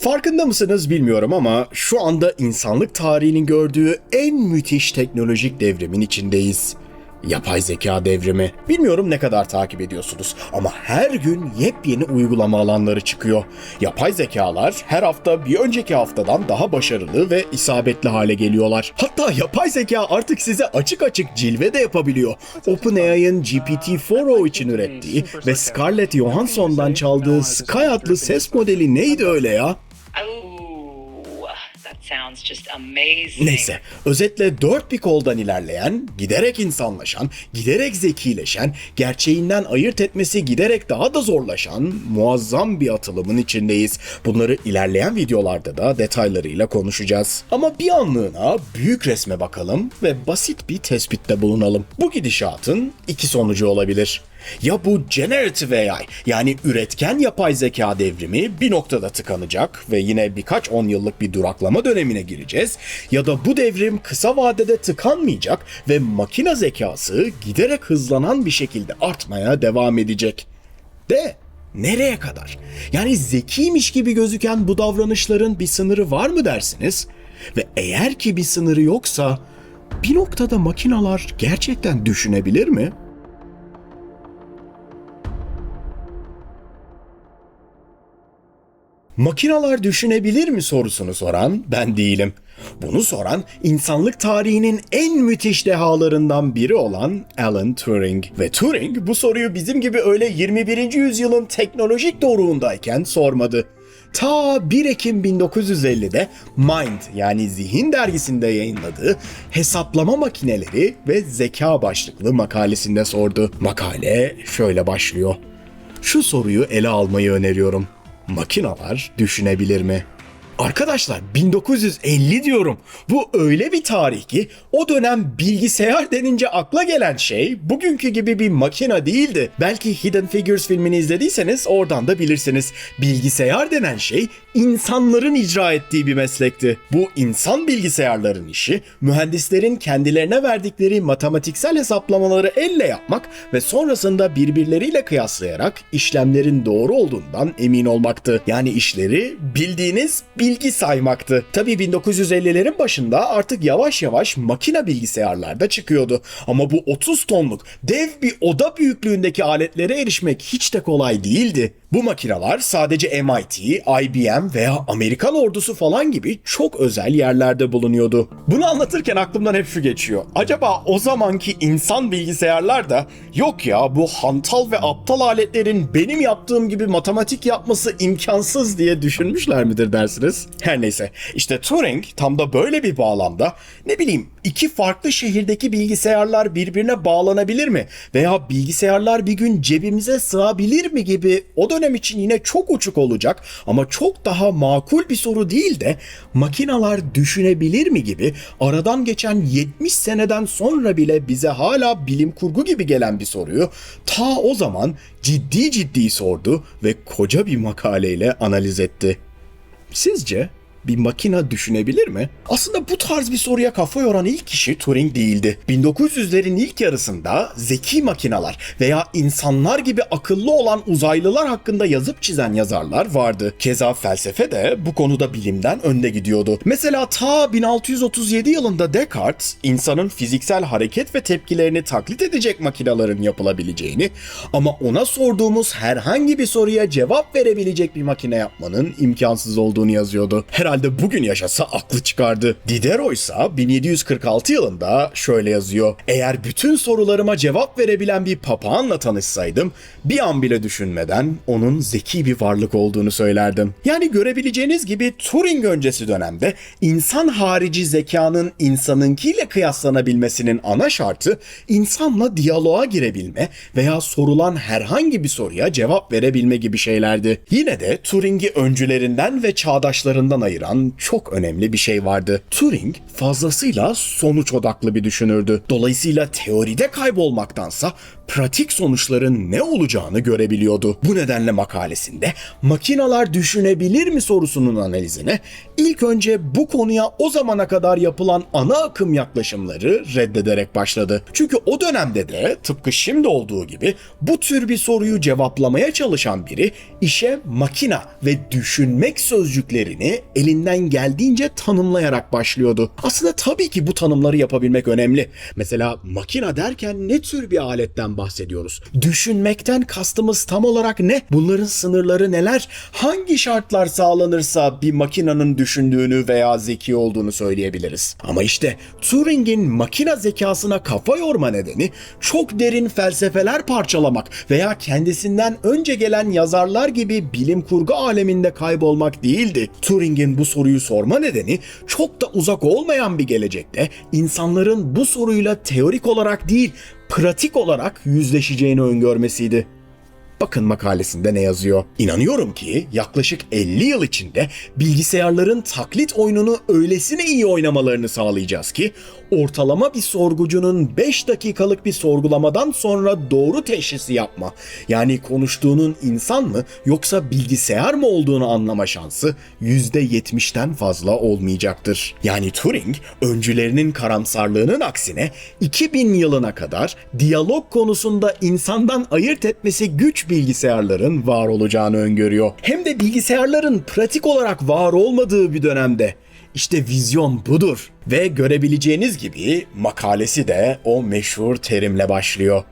Farkında mısınız bilmiyorum ama şu anda insanlık tarihinin gördüğü en müthiş teknolojik devrimin içindeyiz. Yapay zeka devrimi. Bilmiyorum ne kadar takip ediyorsunuz ama her gün yepyeni uygulama alanları çıkıyor. Yapay zekalar her hafta bir önceki haftadan daha başarılı ve isabetli hale geliyorlar. Hatta yapay zeka artık size açık açık cilve de yapabiliyor. OpenAI'ın GPT-4o için ürettiği ve Scarlett Johansson'dan çaldığı Sky adlı ses modeli neydi öyle ya? Oh. Neyse, özetle dört bir koldan ilerleyen, giderek insanlaşan, giderek zekileşen, gerçeğinden ayırt etmesi giderek daha da zorlaşan muazzam bir atılımın içindeyiz. Bunları ilerleyen videolarda da detaylarıyla konuşacağız. Ama bir anlığına büyük resme bakalım ve basit bir tespitte bulunalım. Bu gidişatın iki sonucu olabilir. Ya bu generative AI yani üretken yapay zeka devrimi bir noktada tıkanacak ve yine birkaç on yıllık bir duraklama dönemine gireceğiz ya da bu devrim kısa vadede tıkanmayacak ve makine zekası giderek hızlanan bir şekilde artmaya devam edecek. De nereye kadar? Yani zekiymiş gibi gözüken bu davranışların bir sınırı var mı dersiniz? Ve eğer ki bir sınırı yoksa bir noktada makinalar gerçekten düşünebilir mi? Makinalar düşünebilir mi sorusunu soran ben değilim. Bunu soran insanlık tarihinin en müthiş dehalarından biri olan Alan Turing. Ve Turing bu soruyu bizim gibi öyle 21. yüzyılın teknolojik doruğundayken sormadı. Ta 1 Ekim 1950'de Mind yani Zihin dergisinde yayınladığı Hesaplama Makineleri ve Zeka başlıklı makalesinde sordu. Makale şöyle başlıyor. Şu soruyu ele almayı öneriyorum. Makinalar düşünebilir mi? Arkadaşlar 1950 diyorum. Bu öyle bir tarih ki o dönem bilgisayar denince akla gelen şey bugünkü gibi bir makina değildi. Belki Hidden Figures filmini izlediyseniz oradan da bilirsiniz. Bilgisayar denen şey insanların icra ettiği bir meslekti. Bu insan bilgisayarların işi mühendislerin kendilerine verdikleri matematiksel hesaplamaları elle yapmak ve sonrasında birbirleriyle kıyaslayarak işlemlerin doğru olduğundan emin olmaktı. Yani işleri bildiğiniz bilgi saymaktı. Tabii 1950'lerin başında artık yavaş yavaş makine bilgisayarlar da çıkıyordu. Ama bu 30 tonluk dev bir oda büyüklüğündeki aletlere erişmek hiç de kolay değildi. Bu makineler sadece MIT, IBM veya Amerikan ordusu falan gibi çok özel yerlerde bulunuyordu. Bunu anlatırken aklımdan hep şu geçiyor. Acaba o zamanki insan bilgisayarlar da yok ya bu hantal ve aptal aletlerin benim yaptığım gibi matematik yapması imkansız diye düşünmüşler midir dersiniz? Her neyse işte Turing tam da böyle bir bağlamda ne bileyim iki farklı şehirdeki bilgisayarlar birbirine bağlanabilir mi? Veya bilgisayarlar bir gün cebimize sığabilir mi gibi o dönem için yine çok uçuk olacak ama çok daha makul bir soru değil de makinalar düşünebilir mi gibi aradan geçen 70 seneden sonra bile bize hala bilim kurgu gibi gelen bir soruyu ta o zaman ciddi ciddi sordu ve koca bir makaleyle analiz etti. Sizce bir makina düşünebilir mi? Aslında bu tarz bir soruya kafa yoran ilk kişi Turing değildi. 1900'lerin ilk yarısında zeki makinalar veya insanlar gibi akıllı olan uzaylılar hakkında yazıp çizen yazarlar vardı. Keza felsefe de bu konuda bilimden önde gidiyordu. Mesela ta 1637 yılında Descartes insanın fiziksel hareket ve tepkilerini taklit edecek makinelerin yapılabileceğini ama ona sorduğumuz herhangi bir soruya cevap verebilecek bir makine yapmanın imkansız olduğunu yazıyordu. Herhalde bugün yaşasa aklı çıkardı. Diderot ise 1746 yılında şöyle yazıyor. Eğer bütün sorularıma cevap verebilen bir papağanla tanışsaydım bir an bile düşünmeden onun zeki bir varlık olduğunu söylerdim. Yani görebileceğiniz gibi Turing öncesi dönemde insan harici zekanın insanınkiyle kıyaslanabilmesinin ana şartı insanla diyaloğa girebilme veya sorulan herhangi bir soruya cevap verebilme gibi şeylerdi. Yine de Turing'i öncülerinden ve çağdaşlarından ayıran çok önemli bir şey vardı. Turing fazlasıyla sonuç odaklı bir düşünürdü. Dolayısıyla teoride kaybolmaktansa pratik sonuçların ne olacağını görebiliyordu. Bu nedenle makalesinde makinalar düşünebilir mi sorusunun analizine ilk önce bu konuya o zamana kadar yapılan ana akım yaklaşımları reddederek başladı. Çünkü o dönemde de tıpkı şimdi olduğu gibi bu tür bir soruyu cevaplamaya çalışan biri işe makina ve düşünmek sözcüklerini elinden geldiğince tanımlayarak başlıyordu. Aslında tabii ki bu tanımları yapabilmek önemli. Mesela makina derken ne tür bir aletten bahsediyoruz? Düşünmekten kastımız tam olarak ne? Bunların sınırları neler? Hangi şartlar sağlanırsa bir makinanın düşündüğünü veya zeki olduğunu söyleyebiliriz. Ama işte Turing'in makina zekasına kafa yorma nedeni çok derin felsefeler parçalamak veya kendisinden önce gelen yazarlar gibi bilim kurgu aleminde kaybolmak değildi. Turing'in bu soruyu sorma nedeni çok da uzak olmayan bir gelecekte insanların bu soruyla teorik olarak değil, pratik olarak yüzleşeceğini öngörmesiydi. Bakın makalesinde ne yazıyor. İnanıyorum ki yaklaşık 50 yıl içinde bilgisayarların taklit oyununu öylesine iyi oynamalarını sağlayacağız ki ortalama bir sorgucunun 5 dakikalık bir sorgulamadan sonra doğru teşhisi yapma, yani konuştuğunun insan mı yoksa bilgisayar mı olduğunu anlama şansı %70'ten fazla olmayacaktır. Yani Turing öncülerinin karamsarlığının aksine 2000 yılına kadar diyalog konusunda insandan ayırt etmesi güç bilgisayarların var olacağını öngörüyor. Hem de bilgisayarların pratik olarak var olmadığı bir dönemde. İşte vizyon budur. Ve görebileceğiniz gibi makalesi de o meşhur terimle başlıyor.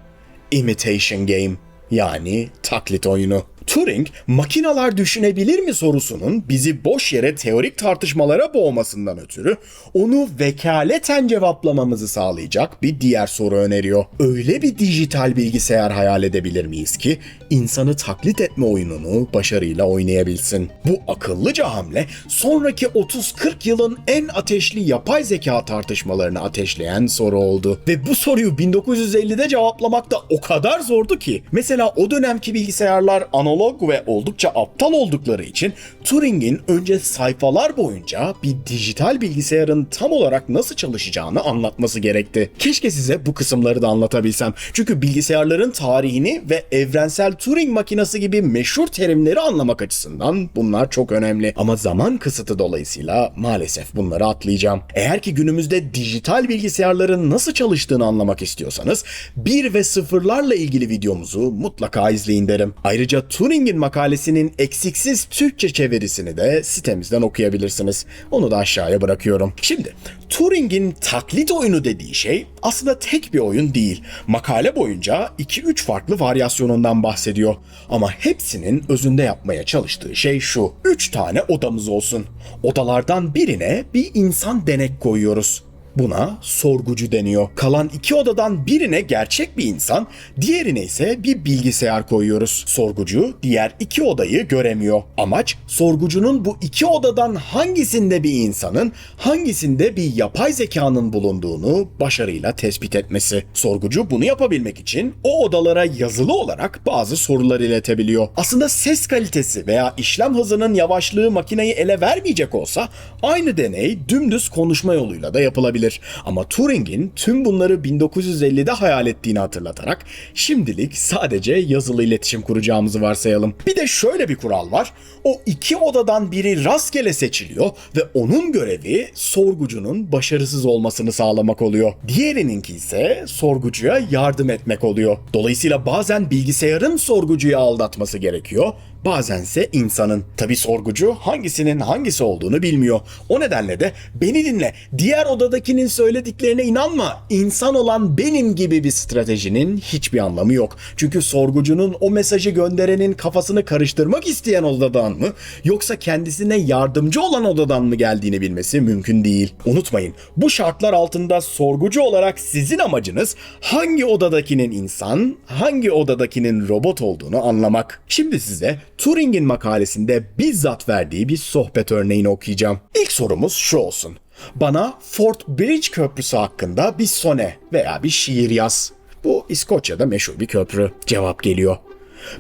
Imitation Game yani taklit oyunu. Turing, makinalar düşünebilir mi sorusunun bizi boş yere teorik tartışmalara boğmasından ötürü onu vekaleten cevaplamamızı sağlayacak bir diğer soru öneriyor. Öyle bir dijital bilgisayar hayal edebilir miyiz ki insanı taklit etme oyununu başarıyla oynayabilsin? Bu akıllıca hamle sonraki 30-40 yılın en ateşli yapay zeka tartışmalarını ateşleyen soru oldu. Ve bu soruyu 1950'de cevaplamak da o kadar zordu ki. Mesela o dönemki bilgisayarlar analog ve oldukça aptal oldukları için Turing'in önce sayfalar boyunca bir dijital bilgisayarın tam olarak nasıl çalışacağını anlatması gerekti. Keşke size bu kısımları da anlatabilsem. Çünkü bilgisayarların tarihini ve evrensel Turing makinesi gibi meşhur terimleri anlamak açısından bunlar çok önemli. Ama zaman kısıtı dolayısıyla maalesef bunları atlayacağım. Eğer ki günümüzde dijital bilgisayarların nasıl çalıştığını anlamak istiyorsanız bir ve sıfırlarla ilgili videomuzu mutlaka izleyin derim. Ayrıca Turing'in makalesinin eksiksiz Türkçe çevirisini de sitemizden okuyabilirsiniz. Onu da aşağıya bırakıyorum. Şimdi Turing'in taklit oyunu dediği şey aslında tek bir oyun değil. Makale boyunca 2-3 farklı varyasyonundan bahsediyor. Ama hepsinin özünde yapmaya çalıştığı şey şu. 3 tane odamız olsun. Odalardan birine bir insan denek koyuyoruz. Buna sorgucu deniyor. Kalan iki odadan birine gerçek bir insan, diğerine ise bir bilgisayar koyuyoruz. Sorgucu diğer iki odayı göremiyor. Amaç sorgucunun bu iki odadan hangisinde bir insanın, hangisinde bir yapay zekanın bulunduğunu başarıyla tespit etmesi. Sorgucu bunu yapabilmek için o odalara yazılı olarak bazı sorular iletebiliyor. Aslında ses kalitesi veya işlem hızının yavaşlığı makineyi ele vermeyecek olsa aynı deney dümdüz konuşma yoluyla da yapılabilir. Ama Turing'in tüm bunları 1950'de hayal ettiğini hatırlatarak şimdilik sadece yazılı iletişim kuracağımızı varsayalım. Bir de şöyle bir kural var. O iki odadan biri rastgele seçiliyor ve onun görevi sorgucunun başarısız olmasını sağlamak oluyor. Diğerininki ise sorgucuya yardım etmek oluyor. Dolayısıyla bazen bilgisayarın sorgucuyu aldatması gerekiyor bazense insanın. Tabi sorgucu hangisinin hangisi olduğunu bilmiyor. O nedenle de beni dinle, diğer odadakinin söylediklerine inanma, insan olan benim gibi bir stratejinin hiçbir anlamı yok. Çünkü sorgucunun o mesajı gönderenin kafasını karıştırmak isteyen odadan mı yoksa kendisine yardımcı olan odadan mı geldiğini bilmesi mümkün değil. Unutmayın bu şartlar altında sorgucu olarak sizin amacınız hangi odadakinin insan, hangi odadakinin robot olduğunu anlamak. Şimdi size Turing'in makalesinde bizzat verdiği bir sohbet örneğini okuyacağım. İlk sorumuz şu olsun. Bana Fort Bridge Köprüsü hakkında bir sone veya bir şiir yaz. Bu İskoçya'da meşhur bir köprü. Cevap geliyor.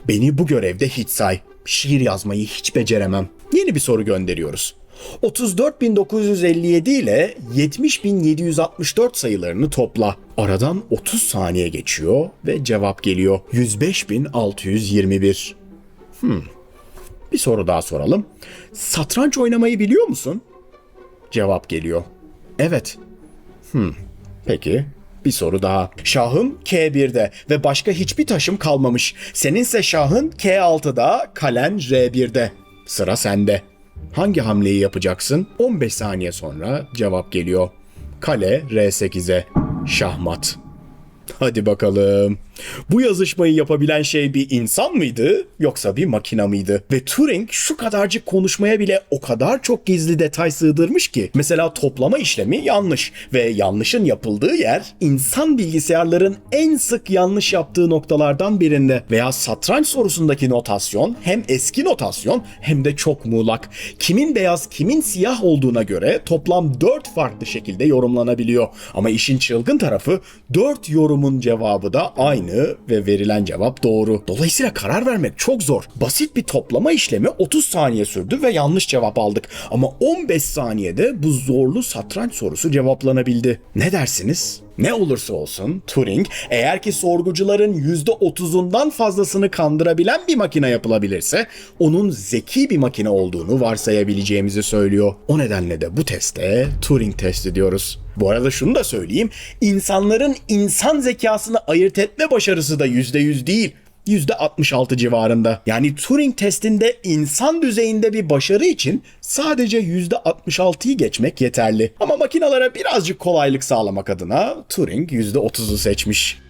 Beni bu görevde hiç say. Şiir yazmayı hiç beceremem. Yeni bir soru gönderiyoruz. 34.957 ile 70.764 sayılarını topla. Aradan 30 saniye geçiyor ve cevap geliyor. 105.621. Hmm. Bir soru daha soralım. Satranç oynamayı biliyor musun? Cevap geliyor. Evet. Hmm. Peki. Bir soru daha. Şahım K1'de ve başka hiçbir taşım kalmamış. Seninse şahın K6'da, kalen R1'de. Sıra sende. Hangi hamleyi yapacaksın? 15 saniye sonra cevap geliyor. Kale R8'e. Şahmat. Hadi bakalım. Bu yazışmayı yapabilen şey bir insan mıydı yoksa bir makina mıydı? Ve Turing şu kadarcık konuşmaya bile o kadar çok gizli detay sığdırmış ki. Mesela toplama işlemi yanlış ve yanlışın yapıldığı yer insan bilgisayarların en sık yanlış yaptığı noktalardan birinde. Veya satranç sorusundaki notasyon hem eski notasyon hem de çok muğlak. Kimin beyaz kimin siyah olduğuna göre toplam 4 farklı şekilde yorumlanabiliyor. Ama işin çılgın tarafı 4 yorumun cevabı da aynı ve verilen cevap doğru. Dolayısıyla karar vermek çok zor. Basit bir toplama işlemi 30 saniye sürdü ve yanlış cevap aldık. Ama 15 saniyede bu zorlu satranç sorusu cevaplanabildi. Ne dersiniz? Ne olursa olsun Turing eğer ki sorgucuların %30'undan fazlasını kandırabilen bir makine yapılabilirse onun zeki bir makine olduğunu varsayabileceğimizi söylüyor. O nedenle de bu teste Turing testi diyoruz. Bu arada şunu da söyleyeyim. insanların insan zekasını ayırt etme başarısı da %100 değil. %66 civarında. Yani Turing testinde insan düzeyinde bir başarı için sadece %66'yı geçmek yeterli. Ama makinalara birazcık kolaylık sağlamak adına Turing %30'u seçmiş.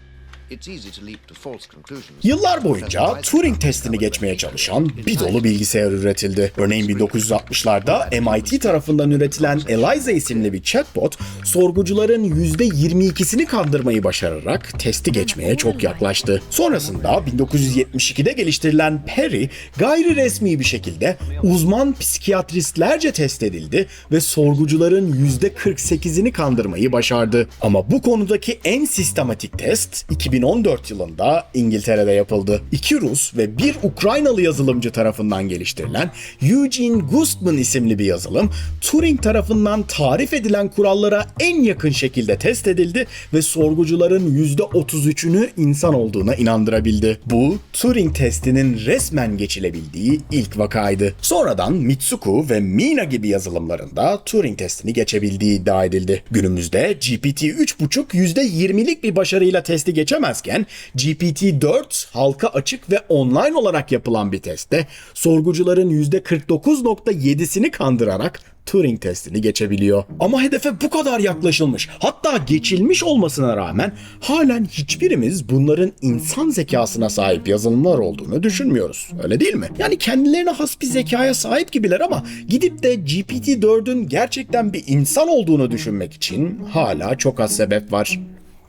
Yıllar boyunca Turing testini geçmeye çalışan bir dolu bilgisayar üretildi. Örneğin 1960'larda MIT tarafından üretilen Eliza isimli bir chatbot, sorgucuların %22'sini kandırmayı başararak testi geçmeye çok yaklaştı. Sonrasında 1972'de geliştirilen Perry, gayri resmi bir şekilde uzman psikiyatristlerce test edildi ve sorgucuların %48'ini kandırmayı başardı. Ama bu konudaki en sistematik test 2014 yılında İngiltere'de yapıldı. İki Rus ve bir Ukraynalı yazılımcı tarafından geliştirilen Eugene Gustman isimli bir yazılım, Turing tarafından tarif edilen kurallara en yakın şekilde test edildi ve sorgucuların %33'ünü insan olduğuna inandırabildi. Bu, Turing testinin resmen geçilebildiği ilk vakaydı. Sonradan Mitsuku ve Mina gibi yazılımlarında Turing testini geçebildiği iddia edildi. Günümüzde GPT 3.5 %20'lik bir başarıyla testi geçemezken GPT-4 halka açık ve online olarak yapılan bir testte sorgucuların %49.7'sini kandırarak Turing testini geçebiliyor. Ama hedefe bu kadar yaklaşılmış, hatta geçilmiş olmasına rağmen halen hiçbirimiz bunların insan zekasına sahip yazılımlar olduğunu düşünmüyoruz. Öyle değil mi? Yani kendilerine has bir zekaya sahip gibiler ama gidip de GPT-4'ün gerçekten bir insan olduğunu düşünmek için hala çok az sebep var.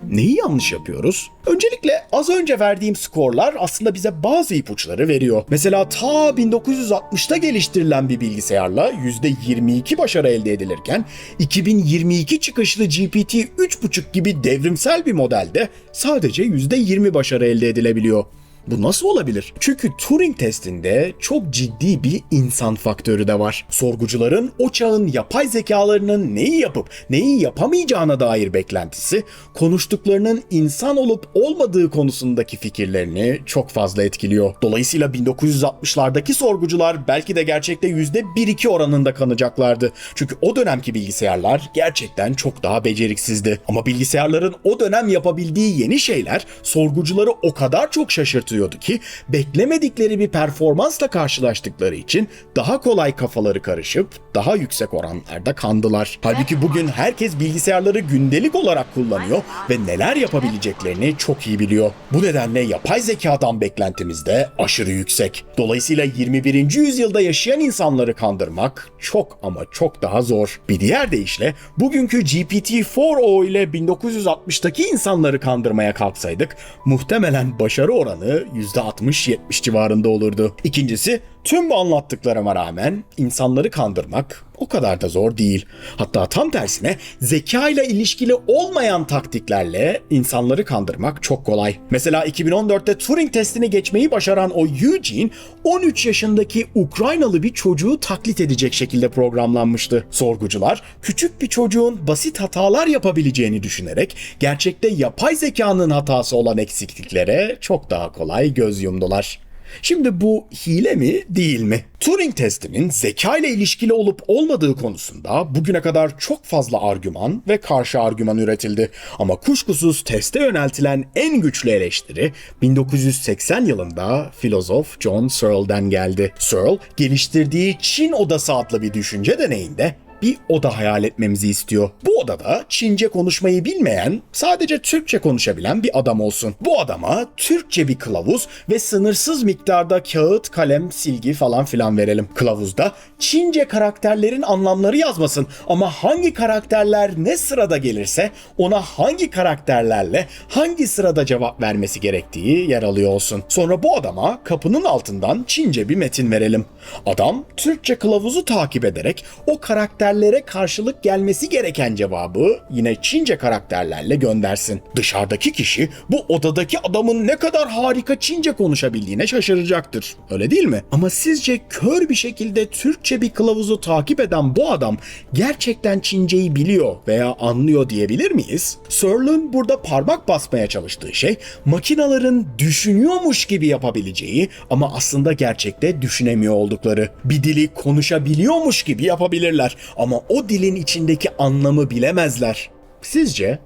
Neyi yanlış yapıyoruz? Öncelikle az önce verdiğim skorlar aslında bize bazı ipuçları veriyor. Mesela ta 1960'ta geliştirilen bir bilgisayarla %22 başarı elde edilirken 2022 çıkışlı GPT 3.5 gibi devrimsel bir modelde sadece %20 başarı elde edilebiliyor. Bu nasıl olabilir? Çünkü Turing testinde çok ciddi bir insan faktörü de var. Sorgucuların o çağın yapay zekalarının neyi yapıp neyi yapamayacağına dair beklentisi, konuştuklarının insan olup olmadığı konusundaki fikirlerini çok fazla etkiliyor. Dolayısıyla 1960'lardaki sorgucular belki de gerçekte %1-2 oranında kanacaklardı. Çünkü o dönemki bilgisayarlar gerçekten çok daha beceriksizdi. Ama bilgisayarların o dönem yapabildiği yeni şeyler sorgucuları o kadar çok şaşırtıyordu ki beklemedikleri bir performansla karşılaştıkları için daha kolay kafaları karışıp daha yüksek oranlarda kandılar. Halbuki bugün herkes bilgisayarları gündelik olarak kullanıyor ve neler yapabileceklerini çok iyi biliyor. Bu nedenle yapay zekadan beklentimiz de aşırı yüksek. Dolayısıyla 21. yüzyılda yaşayan insanları kandırmak çok ama çok daha zor. Bir diğer deyişle bugünkü GPT-4o ile 1960'taki insanları kandırmaya kalksaydık muhtemelen başarı oranı %60-70 civarında olurdu. İkincisi Tüm bu anlattıklarıma rağmen insanları kandırmak o kadar da zor değil. Hatta tam tersine zeka ile ilişkili olmayan taktiklerle insanları kandırmak çok kolay. Mesela 2014'te Turing testini geçmeyi başaran o Eugene 13 yaşındaki Ukraynalı bir çocuğu taklit edecek şekilde programlanmıştı. Sorgucular küçük bir çocuğun basit hatalar yapabileceğini düşünerek gerçekte yapay zekanın hatası olan eksikliklere çok daha kolay göz yumdular. Şimdi bu hile mi değil mi? Turing testinin zeka ile ilişkili olup olmadığı konusunda bugüne kadar çok fazla argüman ve karşı argüman üretildi. Ama kuşkusuz teste yöneltilen en güçlü eleştiri 1980 yılında filozof John Searle'den geldi. Searle geliştirdiği Çin Odası adlı bir düşünce deneyinde bir oda hayal etmemizi istiyor. Bu odada Çince konuşmayı bilmeyen, sadece Türkçe konuşabilen bir adam olsun. Bu adama Türkçe bir kılavuz ve sınırsız miktarda kağıt, kalem, silgi falan filan verelim. Kılavuzda Çince karakterlerin anlamları yazmasın ama hangi karakterler ne sırada gelirse ona hangi karakterlerle hangi sırada cevap vermesi gerektiği yer alıyor olsun. Sonra bu adama kapının altından Çince bir metin verelim. Adam Türkçe kılavuzu takip ederek o karakterlere karşılık gelmesi gereken cevabı yine Çince karakterlerle göndersin. Dışarıdaki kişi bu odadaki adamın ne kadar harika Çince konuşabildiğine şaşıracaktır. Öyle değil mi? Ama sizce kör bir şekilde Türkçe bir kılavuzu takip eden bu adam gerçekten Çinceyi biliyor veya anlıyor diyebilir miyiz? Searle'ın burada parmak basmaya çalıştığı şey makinaların düşünüyormuş gibi yapabileceği ama aslında gerçekte düşünemiyor oldukları. Bir dili konuşabiliyormuş gibi yapabilirler ama o dilin içindeki anlamı bilemezler. Sizce?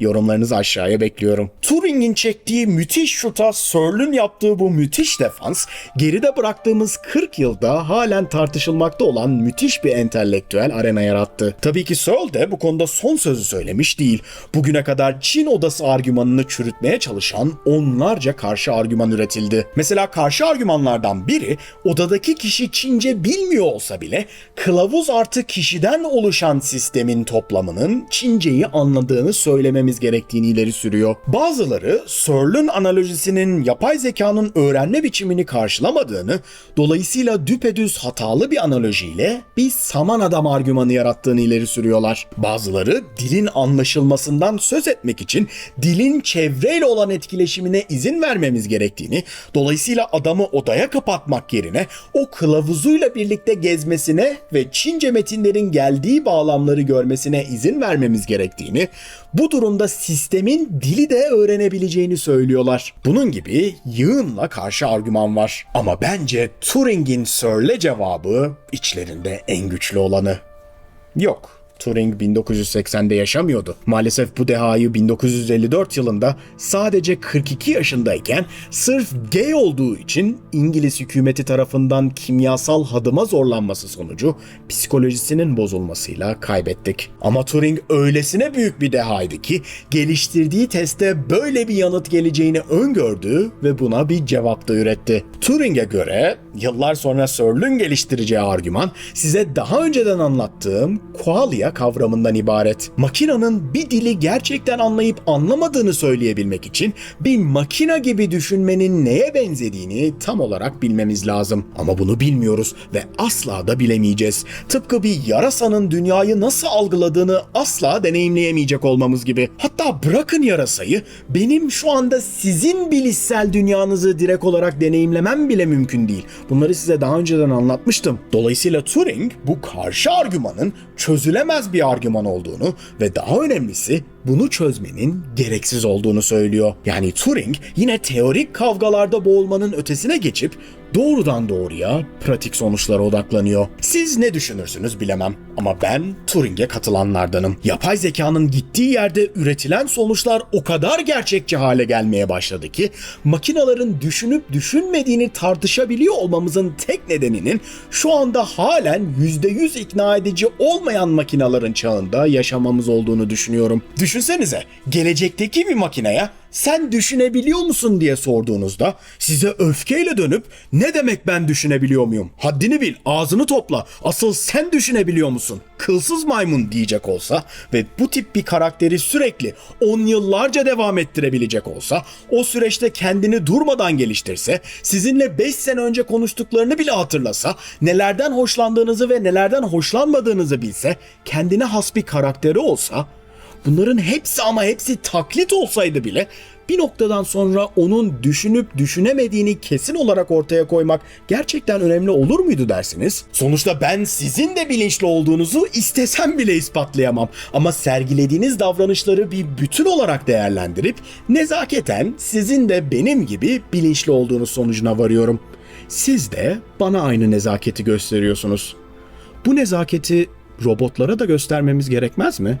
Yorumlarınızı aşağıya bekliyorum. Turing'in çektiği müthiş şuta Searle'ün yaptığı bu müthiş defans, geride bıraktığımız 40 yılda halen tartışılmakta olan müthiş bir entelektüel arena yarattı. Tabii ki Searle de bu konuda son sözü söylemiş değil. Bugüne kadar Çin odası argümanını çürütmeye çalışan onlarca karşı argüman üretildi. Mesela karşı argümanlardan biri odadaki kişi Çince bilmiyor olsa bile kılavuz artı kişiden oluşan sistemin toplamının Çinceyi anladığını söylememiz gerektiğini ileri sürüyor. Bazıları Searle'ün analojisinin yapay zekanın öğrenme biçimini karşılamadığını, dolayısıyla düpedüz hatalı bir analojiyle bir saman adam argümanı yarattığını ileri sürüyorlar. Bazıları dilin anlaşılmasından söz etmek için dilin çevreyle olan etkileşimine izin vermemiz gerektiğini, dolayısıyla adamı odaya kapatmak yerine o kılavuzuyla birlikte gezmesine ve Çince metinlerin geldiği bağlamları görmesine izin vermemiz gerektiğini, bu durumda sistemin dili de öğrenebileceğini söylüyorlar. Bunun gibi yığınla karşı argüman var. Ama bence Turing'in Searle cevabı içlerinde en güçlü olanı. Yok. Turing 1980'de yaşamıyordu. Maalesef bu dehayı 1954 yılında sadece 42 yaşındayken sırf gay olduğu için İngiliz hükümeti tarafından kimyasal hadıma zorlanması sonucu psikolojisinin bozulmasıyla kaybettik. Ama Turing öylesine büyük bir dehaydı ki geliştirdiği testte böyle bir yanıt geleceğini öngördü ve buna bir cevap da üretti. Turing'e göre yıllar sonra Searle'ün geliştireceği argüman size daha önceden anlattığım qualia kavramından ibaret. Makinanın bir dili gerçekten anlayıp anlamadığını söyleyebilmek için bir makina gibi düşünmenin neye benzediğini tam olarak bilmemiz lazım. Ama bunu bilmiyoruz ve asla da bilemeyeceğiz. Tıpkı bir yarasanın dünyayı nasıl algıladığını asla deneyimleyemeyecek olmamız gibi. Hatta bırakın yarasayı, benim şu anda sizin bilişsel dünyanızı direkt olarak deneyimlemem bile mümkün değil. Bunları size daha önceden anlatmıştım. Dolayısıyla Turing bu karşı argümanın çözülemez bir argüman olduğunu ve daha önemlisi bunu çözmenin gereksiz olduğunu söylüyor. Yani Turing yine teorik kavgalarda boğulmanın ötesine geçip doğrudan doğruya pratik sonuçlara odaklanıyor. Siz ne düşünürsünüz bilemem ama ben Turing'e katılanlardanım. Yapay zekanın gittiği yerde üretilen sonuçlar o kadar gerçekçi hale gelmeye başladı ki makinaların düşünüp düşünmediğini tartışabiliyor olmamızın tek nedeninin şu anda halen %100 ikna edici olmayan makinaların çağında yaşamamız olduğunu düşünüyorum. Düşünsenize gelecekteki bir makineye sen düşünebiliyor musun diye sorduğunuzda size öfkeyle dönüp ne demek ben düşünebiliyor muyum? Haddini bil, ağzını topla. Asıl sen düşünebiliyor musun? Kılsız maymun diyecek olsa ve bu tip bir karakteri sürekli 10 yıllarca devam ettirebilecek olsa, o süreçte kendini durmadan geliştirse, sizinle 5 sene önce konuştuklarını bile hatırlasa, nelerden hoşlandığınızı ve nelerden hoşlanmadığınızı bilse, kendine has bir karakteri olsa, bunların hepsi ama hepsi taklit olsaydı bile bir noktadan sonra onun düşünüp düşünemediğini kesin olarak ortaya koymak gerçekten önemli olur muydu dersiniz? Sonuçta ben sizin de bilinçli olduğunuzu istesem bile ispatlayamam. Ama sergilediğiniz davranışları bir bütün olarak değerlendirip nezaketen sizin de benim gibi bilinçli olduğunuz sonucuna varıyorum. Siz de bana aynı nezaketi gösteriyorsunuz. Bu nezaketi robotlara da göstermemiz gerekmez mi?